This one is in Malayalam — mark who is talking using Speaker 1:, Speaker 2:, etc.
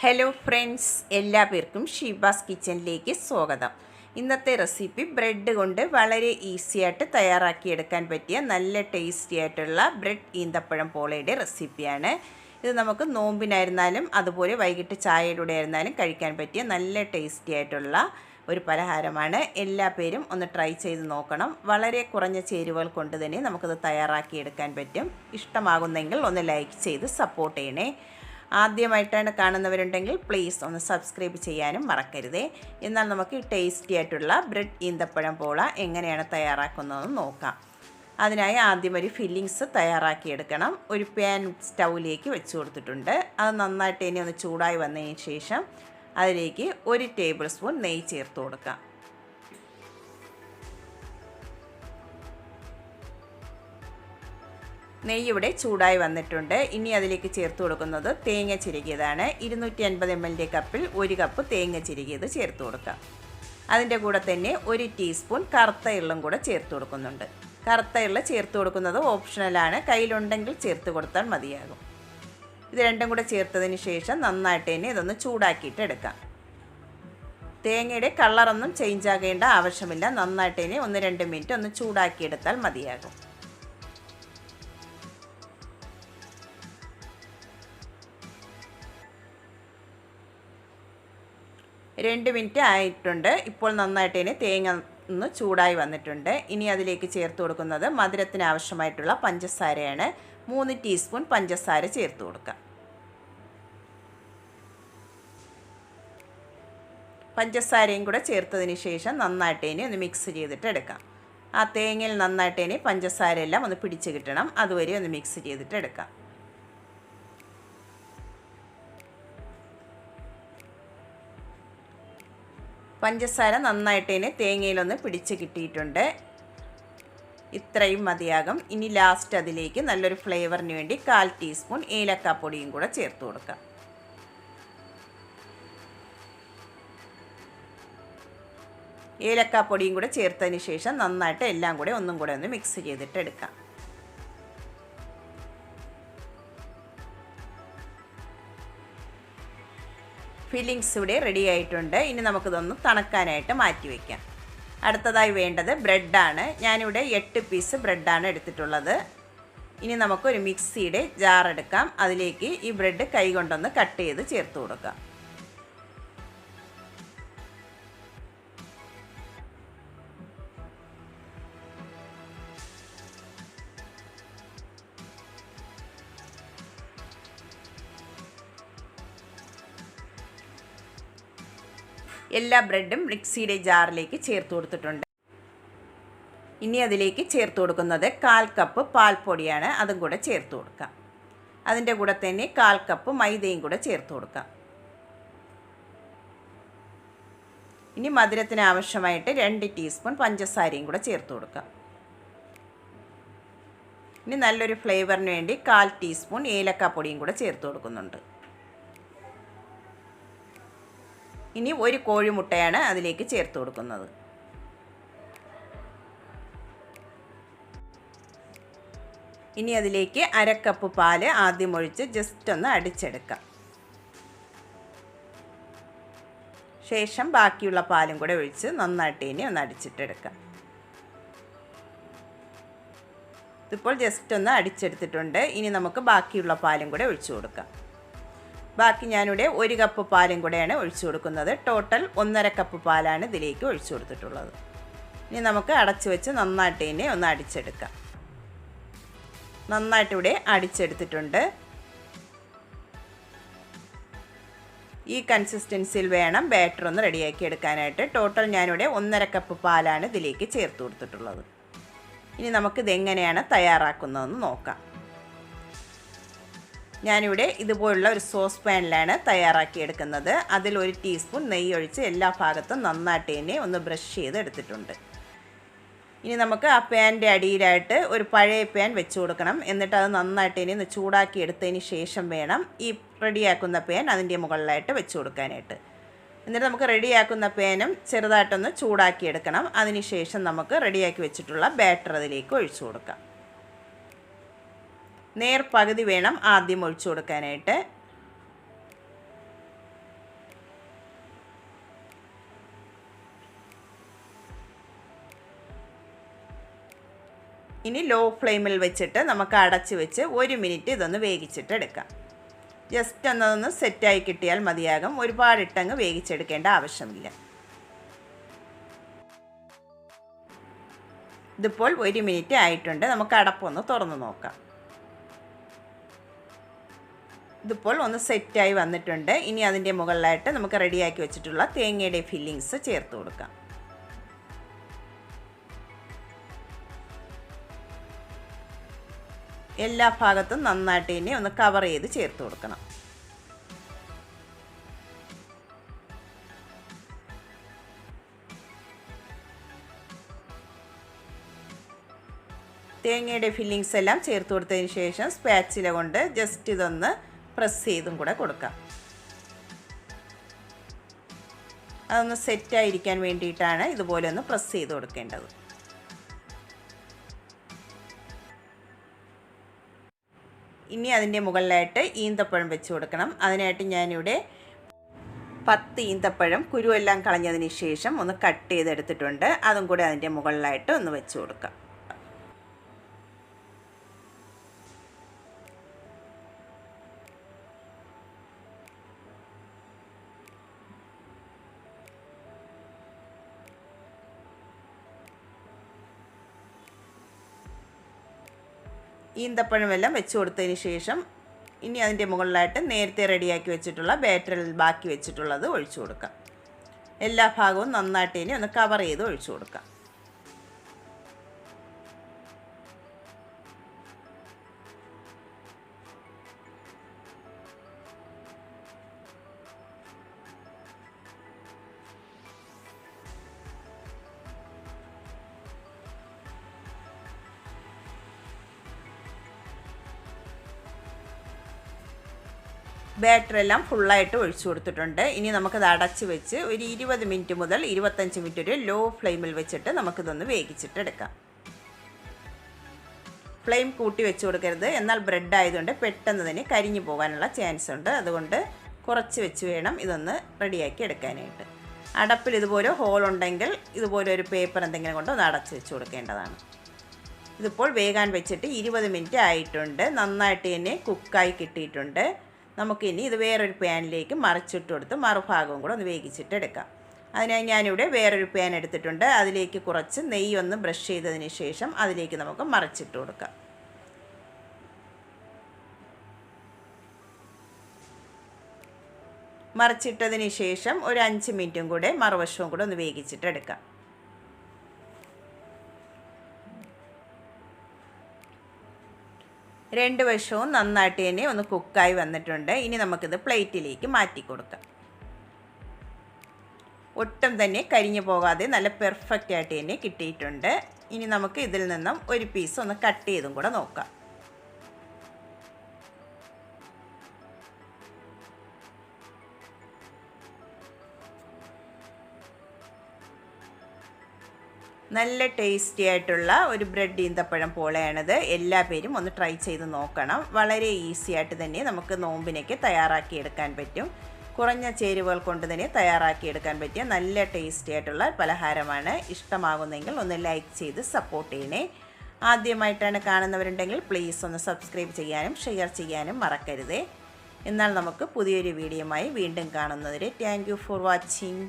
Speaker 1: ഹലോ ഫ്രണ്ട്സ് എല്ലാ പേർക്കും ഷീബാസ് കിച്ചണിലേക്ക് സ്വാഗതം. ഇന്നത്തെ റെസിപ്പി ബ്രെഡ് കൊണ്ട് വളരെ ഈസി ആയിട്ട് തയ്യാറാക്കിയെടുക്കാൻ പറ്റിയ നല്ല ടേസ്റ്റി ആയിട്ടുള്ള ബ്രെഡ് ഈന്തപ്പഴം പോളയുടെ റെസിപ്പിയാണ് ഇത് നമുക്ക് നോമ്പിനായിരുന്നാലും അതുപോലെ വൈകിട്ട് ചായയുടെ ആയിരുന്നാലും കഴിക്കാൻ പറ്റിയ നല്ല ടേസ്റ്റി ആയിട്ടുള്ള ഒരു പലഹാരമാണ്. എല്ലാ പേരും ഒന്ന് ട്രൈ ചെയ്ത് നോക്കണം. വളരെ കുറഞ്ഞ ചേരുവകൾ കൊണ്ട് തന്നെ നമുക്കത് തയ്യാറാക്കിയെടുക്കാൻ പറ്റും. ഇഷ്ടമാകുന്നെങ്കിൽ ഒന്ന് ലൈക്ക് ചെയ്ത് സപ്പോർട്ട് ചെയ്യണേ. ആദ്യമായിട്ടാണ് കാണുന്നവരുണ്ടെങ്കിൽ പ്ലീസ് ഒന്ന് സബ്സ്ക്രൈബ് ചെയ്യാനും മറക്കരുതേ. എന്നാൽ നമുക്ക് ടേസ്റ്റി ആയിട്ടുള്ള ബ്രെഡ് ഈന്തപ്പഴം പോള എങ്ങനെയാണ് തയ്യാറാക്കുന്നതെന്ന് നോക്കാം. അതിനായി ആദ്യം ഒരു ഫില്ലിങ്സ് തയ്യാറാക്കിയെടുക്കണം. ഒരു പാൻ സ്റ്റൗവിലേക്ക് വെച്ച് കൊടുത്തിട്ടുണ്ട്. അത് നന്നായിട്ട് ഇനി ഒന്ന് ചൂടായി വന്നതിന് ശേഷം അതിലേക്ക് ഒരു ടേബിൾ സ്പൂൺ നെയ്യ് ചേർത്ത് കൊടുക്കാം. നെയ്യ് ഇവിടെ ചൂടായി വന്നിട്ടുണ്ട്. ഇനി അതിലേക്ക് ചേർത്ത് കൊടുക്കുന്നത് തേങ്ങ ചിരകിയതാണ്. ഇരുന്നൂറ്റി അൻപത് എം എല്ലിന്റെ കപ്പിൽ ഒരു കപ്പ് തേങ്ങ ചിരകിയത് ചേർത്ത് കൊടുക്കാം. അതിന്റെ കൂടെ തന്നെ ഒരു ടീസ്പൂൺ കറുത്ത എള്ളും കൂടെ ചേർത്ത് കൊടുക്കുന്നുണ്ട്. കറുത്ത എള്ള് ചേർത്ത് കൊടുക്കുന്നത് ഓപ്ഷണലാണ് കയ്യിലുണ്ടെങ്കിൽ ചേർത്ത് കൊടുത്താൽ മതിയാകും. ഇത് രണ്ടും കൂടെ ചേർത്തതിന് ശേഷം നന്നായിട്ട് തന്നെ ഇതൊന്ന് ചൂടാക്കിയിട്ട് എടുക്കാം. തേങ്ങയുടെ കളറൊന്നും ചേഞ്ച് ആകേണ്ട ആവശ്യമില്ല. നന്നായിട്ട് തന്നെ ഒന്ന് രണ്ട് മിനിറ്റ് ഒന്ന് ചൂടാക്കിയെടുത്താൽ മതിയാകും. രണ്ട് മിനിറ്റ് ആയിട്ടുണ്ട്. ഇപ്പോൾ നന്നായിട്ട് ഇനി തേങ്ങ ഒന്ന് ചൂടായി വന്നിട്ടുണ്ട്. ഇനി അതിലേക്ക് ചേർത്ത് കൊടുക്കുന്നത് മധുരത്തിന് ആവശ്യമായിട്ടുള്ള പഞ്ചസാരയാണ്. മൂന്ന് ടീസ്പൂൺ പഞ്ചസാര ചേർത്ത് കൊടുക്കുക. പഞ്ചസാരയും കൂടെ ചേർത്തതിന് ശേഷം നന്നായിട്ട് ഇനി ഒന്ന് മിക്സ് ചെയ്തിട്ട് എടുക്കാം. ആ തേങ്ങയിൽ നന്നായിട്ട് ഇനി പഞ്ചസാര എല്ലാം ഒന്ന് പിടിച്ച് കിട്ടണം. അതുവരെ ഒന്ന് മിക്സ് ചെയ്തിട്ട് എടുക്കാം. പഞ്ചസാര നന്നായിട്ട് തന്നെ തേങ്ങയിലൊന്ന് പിടിച്ച് കിട്ടിയിട്ടുണ്ട്. ഇത്രയും മതിയാകും. ഇനി ലാസ്റ്റ് അതിലേക്ക് നല്ലൊരു ഫ്ലേവറിന് വേണ്ടി കാൽ ടീസ്പൂൺ ഏലക്കാപ്പൊടിയും കൂടെ ചേർത്ത് കൊടുക്കാം. ഏലക്കാപ്പൊടിയും കൂടെ ചേർത്തതിന് ശേഷം നന്നായിട്ട് എല്ലാം കൂടെ ഒന്നും കൂടെ ഒന്ന് മിക്സ് ചെയ്തിട്ട് എടുക്കാം ഫില്ലിങ്സ് ഇവിടെ റെഡി ആയിട്ടുണ്ട്. ഇനി നമുക്കിതൊന്ന് തണുക്കാനായിട്ട് മാറ്റി വയ്ക്കാം അടുത്തതായി വേണ്ടത് ബ്രെഡാണ്. ഞാനിവിടെ എട്ട് പീസ് ബ്രെഡാണ് എടുത്തിട്ടുള്ളത്. ഇനി നമുക്കൊരു മിക്സിയുടെ ജാർ എടുക്കാം. അതിലേക്ക് ഈ ബ്രെഡ് കൈ കൊണ്ടൊന്ന് കട്ട് ചെയ്ത് ചേർത്ത് കൊടുക്കാം. എല്ലാ ബ്രെഡും മിക്സിയുടെ ജാറിലേക്ക് ചേർത്ത് കൊടുത്തിട്ടുണ്ട്. ഇനി അതിലേക്ക് ചേർത്ത് കൊടുക്കുന്നത് കാൽ കപ്പ് പാൽപ്പൊടിയാണ്. അതും കൂടെ ചേർത്ത് കൊടുക്കാം. അതിന്റെ കൂടെ തന്നെ കാൽ കപ്പ് മൈദയും കൂടെ ചേർത്ത് കൊടുക്കാം. ഇനി മധുരത്തിന് ആവശ്യമായിട്ട് രണ്ട് ടീസ്പൂൺ പഞ്ചസാരയും കൂടെ ചേർത്ത് കൊടുക്കാം. ഇനി നല്ലൊരു ഫ്ലേവറിന് വേണ്ടി കാൽ ടീസ്പൂൺ ഏലക്കാപ്പൊടിയും കൂടെ ചേർത്ത് കൊടുക്കുന്നുണ്ട്. ഇനി ഒരു കോഴിമുട്ടയാണ് അതിലേക്ക് ചേർത്ത് കൊടുക്കുന്നത്. ഇനി അതിലേക്ക് അരക്കപ്പ് പാൽ ആദ്യം ഒഴിച്ച് ജസ്റ്റ് ഒന്ന് അടിച്ചെടുക്കാം. ശേഷം ബാക്കിയുള്ള പാലും കൂടെ ഒഴിച്ച് നന്നായിട്ട് ഇനി ഒന്ന് അടിച്ചിട്ടെടുക്കാം. ഇതിപ്പോൾ ജസ്റ്റ് ഒന്ന് അടിച്ചെടുത്തിട്ടുണ്ട്. ഇനി നമുക്ക് ബാക്കിയുള്ള പാലും കൂടെ ഒഴിച്ചു കൊടുക്കാം. ബാക്കി ഞാനിവിടെ ഒരു കപ്പ് പാലും കൂടെയാണ് ഒഴിച്ചു കൊടുക്കുന്നത്. ടോട്ടൽ ഒന്നര കപ്പ് പാലാണ് ഇതിലേക്ക് ഒഴിച്ചു കൊടുത്തിട്ടുള്ളത്. ഇനി നമുക്ക് അടച്ചു വെച്ച് നന്നായിട്ട് ഇതിനെ ഒന്ന് അടിച്ചെടുക്കാം. നന്നായിട്ട് ഇവിടെ അടിച്ചെടുത്തിട്ടുണ്ട്. ഈ കൺസിസ്റ്റൻസിയിൽ വേണം ബാറ്റർ ഒന്ന് റെഡിയാക്കി എടുക്കാനായിട്ട്. ടോട്ടൽ ഞാനിവിടെ ഒന്നര കപ്പ് പാലാണ് ഇതിലേക്ക് ചേർത്ത് കൊടുത്തിട്ടുള്ളത്. ഇനി നമുക്കിത് എങ്ങനെയാണ് തയ്യാറാക്കുന്നതെന്ന് നോക്കാം. ഞാനിവിടെ ഇതുപോലുള്ള ഒരു സോസ് പാനിലാണ് തയ്യാറാക്കിയെടുക്കുന്നത്. അതിൽ ഒരു ടീസ്പൂൺ നെയ്യ് ഒഴിച്ച് എല്ലാ ഭാഗത്തും നന്നായിട്ട് തന്നെ ഒന്ന് ബ്രഷ് ചെയ്ത് എടുത്തിട്ടുണ്ട്. ഇനി നമുക്ക് ആ പാന്റെ അടിയിലായിട്ട് ഒരു പഴയ പാൻ വെച്ച് കൊടുക്കണം. എന്നിട്ട് അത് നന്നായിട്ട് ഇനി ഒന്ന് ചൂടാക്കി എടുത്തതിന് ശേഷം വേണം ഈ റെഡിയാക്കുന്ന പാൻ അതിന്റെ മുകളിലായിട്ട് വെച്ച് കൊടുക്കാനായിട്ട്. എന്നിട്ട് നമുക്ക് റെഡിയാക്കുന്ന പാനും ചെറുതായിട്ടൊന്ന് ചൂടാക്കി എടുക്കണം. അതിന് ശേഷം നമുക്ക് റെഡിയാക്കി വെച്ചിട്ടുള്ള ബാറ്റർ അതിലേക്ക് ഒഴിച്ചു കൊടുക്കാം. നേർ പകുതി വേണം ആദ്യം ഒഴിച്ചു കൊടുക്കാനായിട്ട്. ഇനി ലോ ഫ്ലെയിമിൽ വെച്ചിട്ട് നമുക്ക് അടച്ച് വെച്ച് ഒരു മിനിറ്റ് ഇതൊന്ന് വേവിച്ചിട്ടെടുക്കാം ജസ്റ്റ് എന്നതൊന്ന് സെറ്റായി കിട്ടിയാൽ മതിയാകും. ഒരുപാട് ഇട്ടങ്ങ് വേവിച്ചെടുക്കേണ്ട ആവശ്യമില്ല. ഇതിപ്പോൾ ഒരു മിനിറ്റ് ആയിട്ടുണ്ട്. നമുക്ക് അടപ്പൊന്ന് തുറന്ന് നോക്കാം. ഇതിപ്പോൾ ഒന്ന് സെറ്റായി വന്നിട്ടുണ്ട്. ഇനി അതിന്റെ മുകളിലായിട്ട് നമുക്ക് റെഡിയാക്കി വെച്ചിട്ടുള്ള തേങ്ങയുടെ ഫില്ലിങ്സ് ചേർത്ത് കൊടുക്കാം. എല്ലാ ഭാഗത്തും നന്നായിട്ട് ഇനി ഒന്ന് കവർ ചെയ്ത് ചേർത്ത് കൊടുക്കണം. തേങ്ങയുടെ ഫില്ലിങ്സ് എല്ലാം ചേർത്ത് കൊടുത്തതിന് ശേഷം സ്പാച്ചില കൊണ്ട് ജസ്റ്റ് ഇതൊന്ന് പ്രസ് ചെയ്തും കൂടെ കൊടുക്കാം. അതൊന്ന് സെറ്റായിരിക്കാൻ വേണ്ടിയിട്ടാണ് ഇതുപോലെ ഒന്ന് പ്രസ് ചെയ്ത് കൊടുക്കേണ്ടത്. ഇനി അതിന്റെ മുകളിലായിട്ട് ഈന്തപ്പഴം വെച്ച് കൊടുക്കണം. അതിനായിട്ട് ഞാനിവിടെ പത്ത് ഈന്തപ്പഴം കുരുവെല്ലാം കളഞ്ഞതിന് ശേഷം ഒന്ന് കട്ട് ചെയ്തെടുത്തിട്ടുണ്ട്. അതും കൂടെ അതിന്റെ മുകളിലായിട്ട് ഒന്ന് വെച്ച് കൊടുക്കാം. ഈന്തപ്പഴമെല്ലാം വെച്ച് കൊടുത്തതിന് ശേഷം ഇനി അതിന്റെ മുകളിലായിട്ട് നേരത്തെ റെഡിയാക്കി വെച്ചിട്ടുള്ള ബാറ്ററിൽ ബാക്കി വെച്ചിട്ടുള്ളത് ഒഴിച്ചു കൊടുക്കാം. എല്ലാ ഭാഗവും നന്നായിട്ട് ഇനി ഒന്ന് കവർ ചെയ്ത് ഒഴിച്ചു കൊടുക്കാം. ബാറ്റർ എല്ലാം ഫുള്ളായിട്ട് ഒഴിച്ചു കൊടുത്തിട്ടുണ്ട്. ഇനി നമുക്കത് അടച്ച് വെച്ച് ഒരു ഇരുപത് മിനിറ്റ് മുതൽ ഇരുപത്തഞ്ച് മിനിറ്റ് ഒരു ലോ ഫ്ലെയിമിൽ വെച്ചിട്ട് നമുക്കിതൊന്ന് വേവിച്ചിട്ട് എടുക്കാം. ഫ്ലെയിം കൂട്ടി വെച്ച് കൊടുക്കരുത്. എന്നാൽ ബ്രെഡ് ആയതുകൊണ്ട് പെട്ടെന്ന് തന്നെ കരിഞ്ഞു പോകാനുള്ള ചാൻസ് ഉണ്ട്. അതുകൊണ്ട് കുറച്ച് വെച്ച് വേണം ഇതൊന്ന് റെഡിയാക്കി എടുക്കാനായിട്ട്. അടപ്പിൽ ഇതുപോലെ ഹോൾ ഉണ്ടെങ്കിൽ ഇതുപോലെ ഒരു പേപ്പർ എന്തെങ്കിലും കൊണ്ട് ഒന്ന് അടച്ച് വെച്ച് കൊടുക്കേണ്ടതാണ്. ഇതിപ്പോൾ വേകാൻ വെച്ചിട്ട് ഇരുപത് മിനിറ്റ് ആയിട്ടുണ്ട്. നന്നായിട്ട് തന്നെ കുക്കായി കിട്ടിയിട്ടുണ്ട്. നമുക്കിനി ഇത് വേറൊരു പാനിലേക്ക് മറിച്ചിട്ട് കൊടുത്ത് മറുഭാഗവും കൂടെ ഒന്ന് വേവിച്ചിട്ട് എടുക്കാം. അതിനായി ഞാനിവിടെ വേറൊരു പാൻ എടുത്തിട്ടുണ്ട്. അതിലേക്ക് കുറച്ച് നെയ്യ് ഒന്ന് ബ്രഷ് ചെയ്തതിന് ശേഷം അതിലേക്ക് നമുക്ക് മറിച്ചിട്ട് കൊടുക്കാം. മറിച്ചിട്ടതിന് ശേഷം ഒരു അഞ്ച് മിനിറ്റും കൂടെ മറുവശവും കൂടെ ഒന്ന് വേവിച്ചിട്ട് രണ്ട് വശവും നന്നായിട്ട് തന്നെ ഒന്ന് കുക്കായി വന്നിട്ടുണ്ട്. ഇനി നമുക്കിത് പ്ലേറ്റിലേക്ക് മാറ്റി കൊടുക്കാം. ഒട്ടും തന്നെ കരിഞ്ഞു പോകാതെ നല്ല പെർഫെക്റ്റ് ആയിട്ട് തന്നെ കിട്ടിയിട്ടുണ്ട്. ഇനി നമുക്ക് ഇതിൽ നിന്നും ഒരു പീസ് ഒന്ന് കട്ട് ചെയ്തും കൂടെ നോക്കാം. നല്ല ടേസ്റ്റി ആയിട്ടുള്ള ഒരു ബ്രെഡ് ഈന്തപ്പഴം പോലെയാണിത്. എല്ലാ പേരും ഒന്ന് ട്രൈ ചെയ്ത് നോക്കണം. വളരെ ഈസി ആയിട്ട് തന്നെ നമുക്ക് നോമ്പിനേക്ക് തയ്യാറാക്കിയെടുക്കാൻ പറ്റും. കുറഞ്ഞ ചേരുവകൾ കൊണ്ട് തന്നെ തയ്യാറാക്കിയെടുക്കാൻ പറ്റിയ നല്ല ടേസ്റ്റി ആയിട്ടുള്ള പലഹാരമാണ്. ഇഷ്ടമാകുന്നെങ്കിൽ ഒന്ന് ലൈക്ക് ചെയ്ത് സപ്പോർട്ട് ചെയ്യണേ. ആദ്യമായിട്ടാണ് കാണുന്നവരുണ്ടെങ്കിൽ പ്ലീസ് ഒന്ന് സബ്സ്ക്രൈബ് ചെയ്യാനും ഷെയർ ചെയ്യാനും മറക്കരുതേ. എന്നാൽ നമുക്ക് പുതിയൊരു വീഡിയോയുമായി വീണ്ടും കാണുന്നവരെ താങ്ക് ഫോർ വാച്ചിങ്